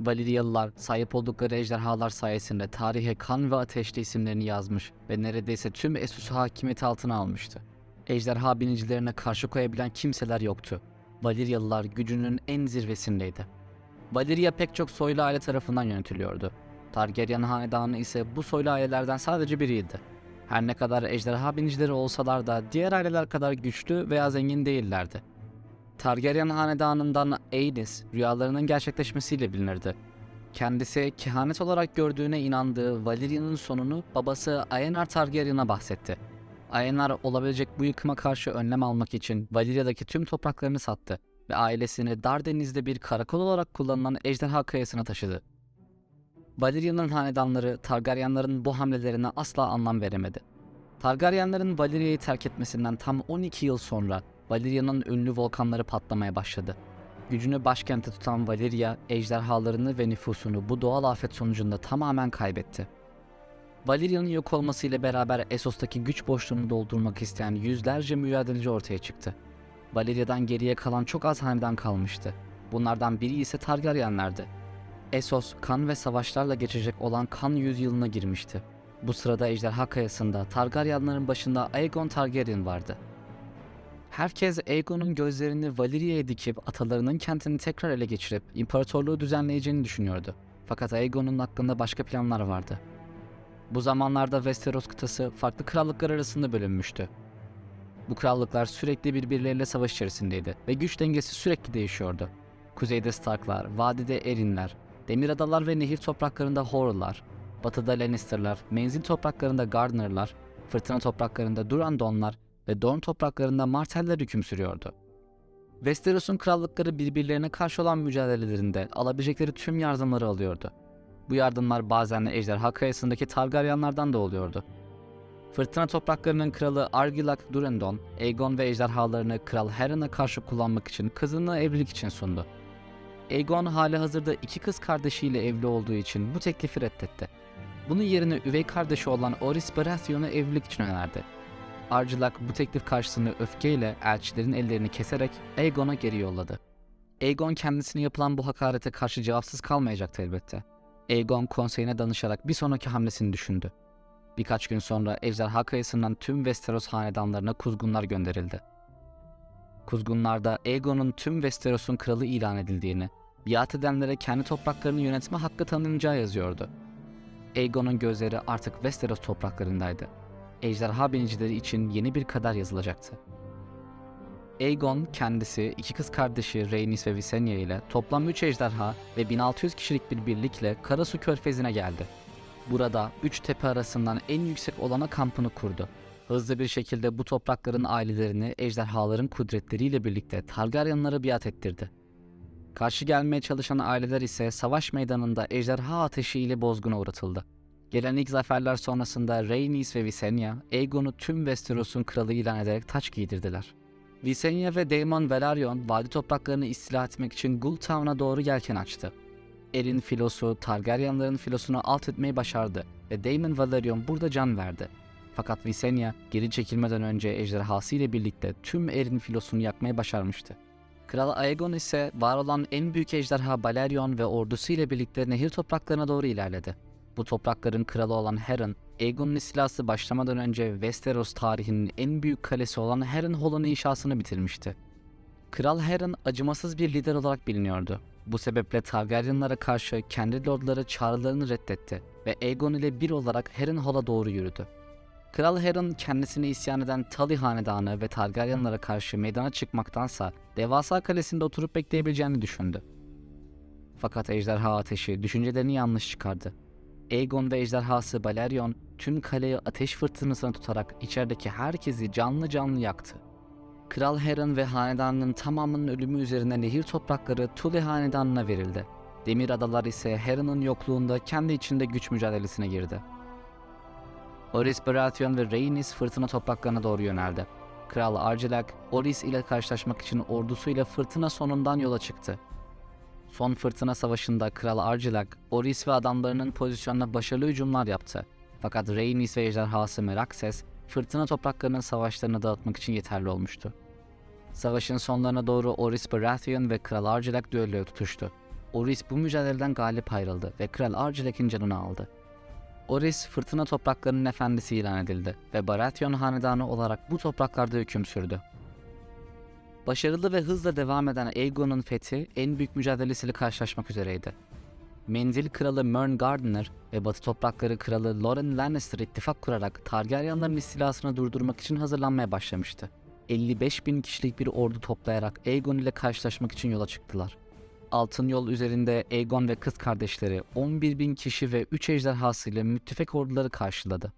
Valyriyalılar sahip oldukları ejderhalar sayesinde tarihe kan ve ateşli isimlerini yazmış ve neredeyse tüm Essus'u hakimiyeti altına almıştı. Ejderha binicilerine karşı koyabilen kimseler yoktu. Valyriyalılar gücünün en zirvesindeydi. Valyria pek çok soylu aile tarafından yönetiliyordu. Targaryen hanedanı ise bu soylu ailelerden sadece biriydi. Her ne kadar ejderha binicileri olsalar da diğer aileler kadar güçlü veya zengin değillerdi. Targaryen hanedanından Aenys rüyalarının gerçekleşmesiyle bilinirdi. Kendisi kehanet olarak gördüğüne inandığı Valyria'nın sonunu babası Aenar Targaryen'a bahsetti. Aenar olabilecek bu yıkıma karşı önlem almak için Valyria'daki tüm topraklarını sattı ve ailesini Dardeniz'de bir karakol olarak kullanılan ejderha kayasına taşıdı. Valyria'nın hanedanları Targaryenların bu hamlelerine asla anlam veremedi. Targaryenlerin Valyria'yı terk etmesinden tam 12 yıl sonra Valyria'nın ünlü volkanları patlamaya başladı. Gücünü başkente tutan Valyria, ejderhalarını ve nüfusunu bu doğal afet sonucunda tamamen kaybetti. Valyria'nın yok olmasıyla beraber Essos'taki güç boşluğunu doldurmak isteyen yüzlerce mücadeleci ortaya çıktı. Valyria'dan geriye kalan çok az hanedan kalmıştı. Bunlardan biri ise Targaryenlerdi. Essos, kan ve savaşlarla geçecek olan kan yüzyılına girmişti. Bu sırada Ejderha Kayası'nda Targaryenlerin başında Aegon Targaryen vardı. Herkes Aegon'un gözlerini Valyria'ya dikip atalarının kentini tekrar ele geçirip imparatorluğu düzenleyeceğini düşünüyordu. Fakat Aegon'un hakkında başka planlar vardı. Bu zamanlarda Westeros kıtası farklı krallıklar arasında bölünmüştü. Bu krallıklar sürekli birbirleriyle savaş içerisindeydi ve güç dengesi sürekli değişiyordu. Kuzeyde Starklar, vadide Erinler, Demir Adalar ve nehir topraklarında Hoarl'lar, batıda Lannister'lar, menzil topraklarında Gardener'lar, fırtına topraklarında Durandon'lar ve Dorne topraklarında Martell'ler hüküm sürüyordu. Westeros'un krallıkları birbirlerine karşı olan mücadelelerinde alabilecekleri tüm yardımları alıyordu. Bu yardımlar bazen de Ejderha Kayası'ndaki Targaryenlardan da oluyordu. Fırtına topraklarının kralı Argilac Durandon, Aegon ve ejderhalarını Kral Harren'a karşı kullanmak için kızını evlilik için sundu. Aegon hali hazırda iki kız kardeşiyle evli olduğu için bu teklifi reddetti. Bunun yerine üvey kardeşi olan Oris Baratheon'u evlilik için önerdi. Argilac bu teklif karşısında öfkeyle elçilerin ellerini keserek Aegon'a geri yolladı. Aegon kendisine yapılan bu hakarete karşı cevapsız kalmayacaktı elbette. Aegon konseyine danışarak bir sonraki hamlesini düşündü. Birkaç gün sonra Ejderha Kayası'ndan tüm Westeros hanedanlarına kuzgunlar gönderildi. Kuzgunlarda Aegon'un tüm Westeros'un kralı ilan edildiğini, biat edenlere kendi topraklarını yönetme hakkı tanınacağı yazıyordu. Aegon'un gözleri artık Westeros topraklarındaydı. Ejderha binicileri için yeni bir kader yazılacaktı. Aegon kendisi, iki kız kardeşi Rhaenys ve Visenya ile toplam 3 ejderha ve 1600 kişilik bir birlikle Karasu Körfezi'ne geldi. Burada üç tepe arasından en yüksek olana kampını kurdu. Hızlı bir şekilde bu toprakların ailelerini ejderhaların kudretleriyle birlikte Targaryenlara biat ettirdi. Karşı gelmeye çalışan aileler ise savaş meydanında ejderha ateşiyle bozguna uğratıldı. Gelen ilk zaferler sonrasında Rhaenys ve Visenya, Aegon'u tüm Westeros'un kralı ilan ederek taç giydirdiler. Visenya ve Daemon Velaryon vadi topraklarını istila etmek için Gul Town'a doğru yelken açtı. Erin filosu Targaryenların filosunu alt etmeyi başardı ve Daemon Velaryon burada can verdi. Fakat Visenya geri çekilmeden önce ejderhası ile birlikte tüm Erin filosunu yakmayı başarmıştı. Kral Aegon ise var olan en büyük ejderha Balerion ve ordusu ile birlikte nehir topraklarına doğru ilerledi. Bu toprakların kralı olan Harren, Aegon'un istilası başlamadan önce Westeros tarihinin en büyük kalesi olan Harrenhal'ın inşasını bitirmişti. Kral Harren acımasız bir lider olarak biliniyordu. Bu sebeple Targaryenlara karşı kendi lordları çağrılarını reddetti ve Aegon ile bir olarak Harrenhal'a doğru yürüdü. Kral Harren kendisine isyan eden Tully hanedanı ve Targaryenlara karşı meydana çıkmaktansa devasa kalesinde oturup bekleyebileceğini düşündü. Fakat ejderha ateşi düşüncelerini yanlış çıkardı. Aegon ve ejderhası Balerion tüm kaleyi ateş fırtınasına tutarak içerideki herkesi canlı canlı yaktı. Kral Harren ve hanedanının tamamının ölümü üzerine nehir toprakları Tully hanedanına verildi. Demir adalar ise Harren'ın yokluğunda kendi içinde güç mücadelesine girdi. Oris Baratheon ve Rhaenys fırtına topraklarına doğru yöneldi. Kral Argilac, Oris ile karşılaşmak için ordusuyla fırtına sonundan yola çıktı. Son fırtına savaşında Kral Argilac, Oris ve adamlarının pozisyonuna başarılı hücumlar yaptı. Fakat Rhaenys ve ejderhası Meraxes, fırtına topraklarının savaşlarını dağıtmak için yeterli olmuştu. Savaşın sonlarına doğru Oris Baratheon ve Kral Argilac düelloya tutuştu. Oris bu mücadeleden galip ayrıldı ve Kral Argilek'in canını aldı. Oris, fırtına topraklarının efendisi ilan edildi ve Baratheon hanedanı olarak bu topraklarda hüküm sürdü. Başarılı ve hızla devam eden Aegon'un fethi en büyük mücadelesiyle karşılaşmak üzereydi. Menzil kralı Mern Gardner ve Batı toprakları kralı Loren Lannister ittifak kurarak Targaryenların istilasını durdurmak için hazırlanmaya başlamıştı. 55 bin kişilik bir ordu toplayarak Aegon ile karşılaşmak için yola çıktılar. Altın yol üzerinde Aegon ve kız kardeşleri 11 bin kişi ve 3 ejderhası ile müttefik orduları karşıladı.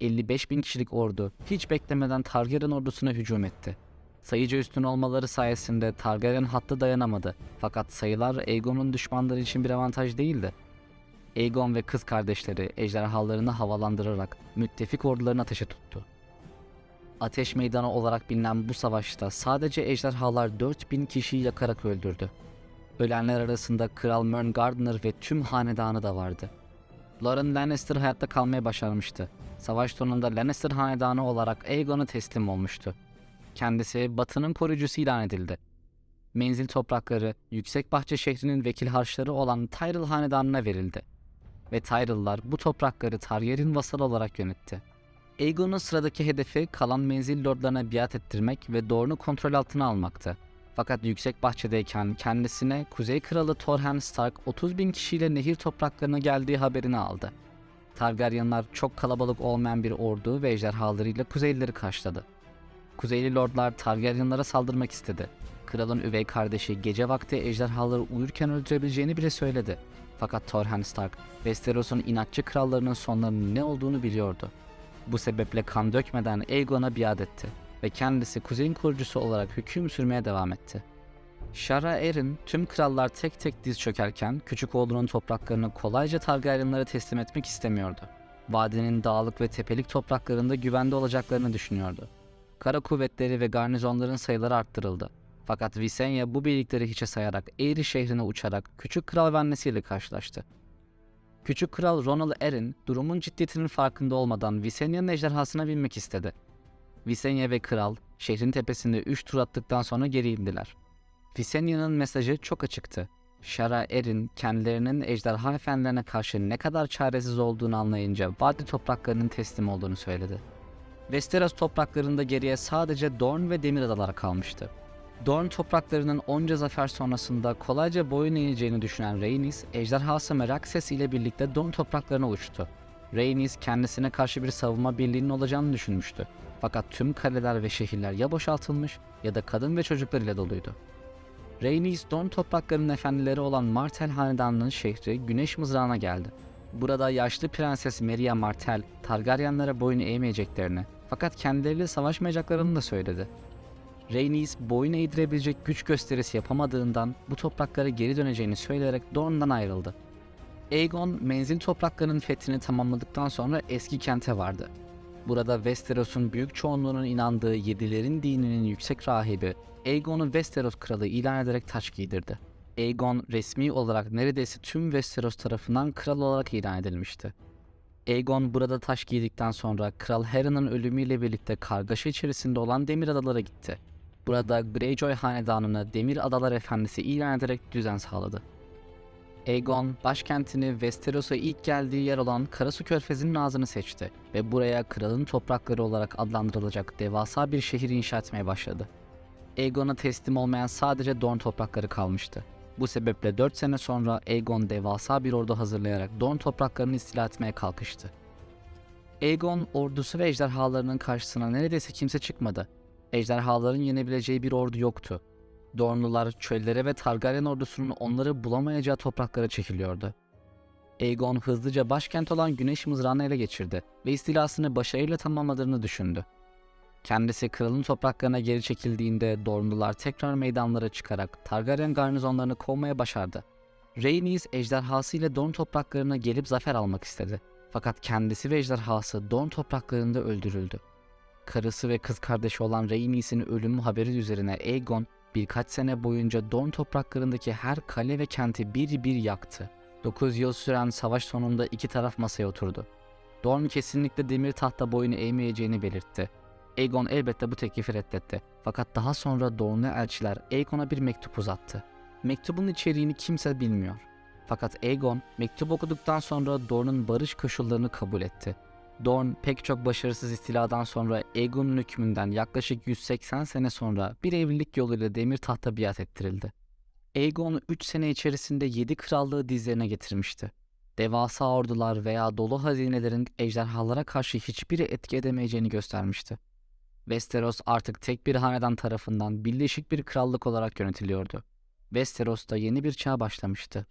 55 bin kişilik ordu hiç beklemeden Targaryen ordusuna hücum etti. Sayıca üstün olmaları sayesinde Targaryen hattı dayanamadı fakat sayılar Aegon'un düşmanları için bir avantaj değildi. Aegon ve kız kardeşleri ejderhalarını havalandırarak müttefik ordularını ateşe tuttu. Ateş meydanı olarak bilinen bu savaşta sadece ejderhalar 4000 kişiyi yakarak öldürdü. Ölenler arasında Kral Mern Gardner ve tüm hanedanı da vardı. Loren Lannister hayatta kalmaya başarmıştı. Savaş sonunda Lannister hanedanı olarak Aegon'a teslim olmuştu. Kendisi Batı'nın koruyucusu ilan edildi. Menzil toprakları Yüksek Bahçe şehrinin vekil harçları olan Tyrell hanedanına verildi. Ve Tyrell'lar bu toprakları Targaryen vasal olarak yönetti. Aegon'un sıradaki hedefi kalan menzil lordlarına biat ettirmek ve Dorne'u kontrol altına almaktı. Fakat Yüksek Bahçe'deyken kendisine Kuzey Kralı Torhen Stark 30 bin kişiyle nehir topraklarına geldiği haberini aldı. Targaryenlar çok kalabalık olmayan bir ordu ve ejderhalarıyla Kuzeylileri karşıladı. Kuzeyli lordlar Targaryenlara saldırmak istedi. Kralın üvey kardeşi gece vakti ejderhaları uyurken öldürebileceğini bile söyledi. Fakat Torhen Stark, Westeros'un inatçı krallarının sonlarının ne olduğunu biliyordu. Bu sebeple kan dökmeden Aegon'a biat etti ve kendisi kuzeyin kurucusu olarak hüküm sürmeye devam etti. Shara Erin tüm krallar tek tek diz çökerken küçük oğlunun topraklarını kolayca Targaryenlara teslim etmek istemiyordu. Vadinin dağlık ve tepelik topraklarında güvende olacaklarını düşünüyordu. Kara kuvvetleri ve garnizonların sayıları arttırıldı. Fakat Visenya bu birlikleri hiçe sayarak Eğri şehrine uçarak küçük kral ve annesiyle karşılaştı. Küçük kral Ronald Erin durumun ciddiyetinin farkında olmadan Visenya'nın ejderhasına binmek istedi. Visenya ve kral şehrin tepesinde 3 tur attıktan sonra geri indiler. Visenya'nın mesajı çok açıktı. Shara Erin kendilerinin ejderha efendilerine karşı ne kadar çaresiz olduğunu anlayınca vadi topraklarının teslim olduğunu söyledi. Westeros topraklarında geriye sadece Dorne ve Demir Adalar kalmıştı. Dorne topraklarının onca zafer sonrasında kolayca boyun eğeceğini düşünen Rhaenys, ejderhası Meraxes ile birlikte Dorne topraklarına uçtu. Rhaenys kendisine karşı bir savunma birliğinin olacağını düşünmüştü. Fakat tüm kaleler ve şehirler ya boşaltılmış ya da kadın ve çocuklar ile doluydu. Rhaenys, Dorne topraklarının efendileri olan Martell hanedanının şehri Güneş Mızrağı'na geldi. Burada yaşlı prenses Meria Martell, Targaryenlere boyun eğmeyeceklerini fakat kendileriyle savaşmayacaklarını da söyledi. Rhaenys boyun eğdirebilecek güç gösterisi yapamadığından bu topraklara geri döneceğini söyleyerek Dorne'dan ayrıldı. Aegon menzil topraklarının fethini tamamladıktan sonra eski kente vardı. Burada Westeros'un büyük çoğunluğunun inandığı Yedilerin dininin yüksek rahibi Aegon'u Westeros kralı ilan ederek taç giydirdi. Aegon resmi olarak neredeyse tüm Westeros tarafından kral olarak ilan edilmişti. Aegon burada taş giydikten sonra Kral Harren'ın ölümüyle birlikte kargaşa içerisinde olan Demir Adalara gitti. Burada Greyjoy hanedanını Demir Adalar Efendisi ilan ederek düzen sağladı. Aegon, başkentini Westeros'a ilk geldiği yer olan Karasu Körfezi'nin ağzını seçti ve buraya kralın toprakları olarak adlandırılacak devasa bir şehir inşa etmeye başladı. Aegon'a teslim olmayan sadece Dorne toprakları kalmıştı. Bu sebeple 4 sene sonra Aegon devasa bir ordu hazırlayarak Dorne topraklarını istila etmeye kalkıştı. Aegon ordusu ve ejderhalarının karşısına neredeyse kimse çıkmadı. Ejderhaların yenebileceği bir ordu yoktu. Dornlular çöllere ve Targaryen ordusunun onları bulamayacağı topraklara çekiliyordu. Aegon hızlıca başkent olan Güneş Mızrağı'nı ele geçirdi ve istilasını başarıyla tamamladığını düşündü. Kendisi kralın topraklarına geri çekildiğinde Dornlular tekrar meydanlara çıkarak Targaryen garnizonlarını kovmaya başardı. Rhaenys ejderhası ile Dorne topraklarına gelip zafer almak istedi. Fakat kendisi ve ejderhası Dorne topraklarında öldürüldü. Karısı ve kız kardeşi olan Rhaenys'in ölümü haberi üzerine Aegon birkaç sene boyunca Dorne topraklarındaki her kale ve kenti bir bir yaktı. 9 yıl süren savaş sonunda iki taraf masaya oturdu. Dorne kesinlikle demir tahta boyun eğmeyeceğini belirtti. Aegon elbette bu teklifi reddetti. Fakat daha sonra Dorne'lu elçiler Aegon'a bir mektup uzattı. Mektubun içeriğini kimse bilmiyor. Fakat Aegon mektup okuduktan sonra Dorne'un barış koşullarını kabul etti. Dorne pek çok başarısız istiladan sonra Aegon'un hükmünden yaklaşık 180 sene sonra bir evlilik yoluyla demir tahta biat ettirildi. Aegon 3 sene içerisinde 7 krallığı dizlerine getirmişti. Devasa ordular veya dolu hazinelerin ejderhalara karşı hiçbiri etki edemeyeceğini göstermişti. Westeros artık tek bir hanedan tarafından birleşik bir krallık olarak yönetiliyordu. Westeros'ta yeni bir çağ başlamıştı.